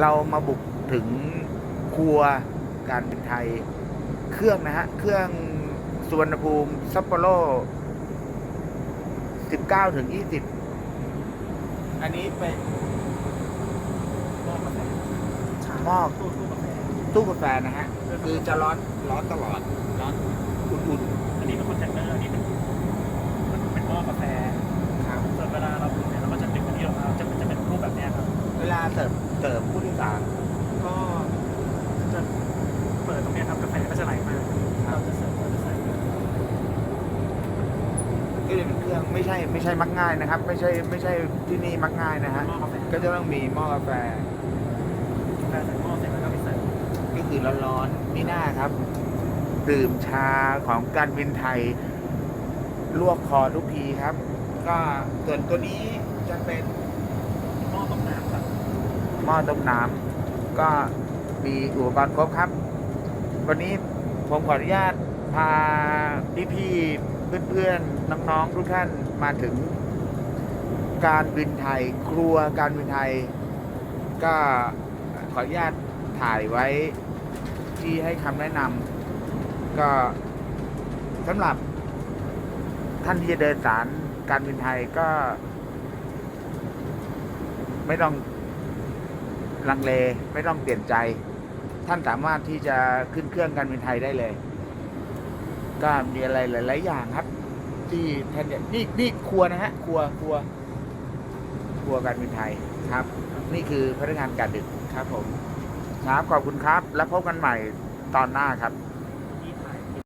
เรามาบุกถึงครัวการบินไทย เครื่องนะฮะ เครื่องสุวรรณภูมิซัปโปโร19ถึง20 อันนี้เป็นมอบกาแฟหม้อตู้ตู้กาแฟตู้กาแฟนะฮะ คือจะร้อนร้อนตลอด ร้อนอุ่นอันนี้เป็นคอนเทนเนอร์อันนี้เป็นมันเป็นหม้อกาแฟๆครับส่วนเวลาเราดื่มเนี่ยเราก็จะดึงอันนี้ออกมาจะเป็นจะเป็นรูปแบบเนี้ยครับ เวลาเสิร์ฟ เสิร์ฟผู้โดยสารก็จะเปิดตรงเนี้ยครับกาแฟก็จะไหลมาเราจะเสิร์ฟเราจะใส่ก็จะเป็นเครื่องไม่ใช่ไม่ใช่มักง่ายนะครับ ไม่ใช่ไม่ใช่ที่นี่มักง่ายนะฮะหม้อกาแฟก็จะต้องมีหม้อกาแฟกาแฟใส่หม้อเสร็จแล้วก็ไปเสิร์ฟก็คือร้อนๆนี่หน้าครับ ดื่มชาของการบินไทย ลวกคอทุกทีครับ ก็ส่วนตัวนี้จะเป็น หม้อต้มน้ำครับ หม้อต้มน้ำก็มีอุปกรณ์ครบครับ วันนี้ผมขออนุญาตพาพี่ๆเพื่อนๆน้องๆทุกท่านมาถึง การบินไทยครัวการบินไทย ก็ขออนุญาตถ่ายไว้ที่ให้คำแนะนำก็สำหรับท่านที่จะเดินสารการบินไทยก็ ไม่ต้อง ลังเลไม่ต้องเปลี่ยนใจ ท่านสามารถที่จะขึ้นเครื่องการบินไทยได้เลย ก็มีอะไรหลาย ๆ อย่างครับ ที่ท่านเนี่ยนี่นี่ครัวนะฮะครัวครัวครัวการบินไทยครับ นี่คือพนักงานการดึกครับผมครับขอบคุณครับ แล้วพบกันใหม่ตอนหน้าครับ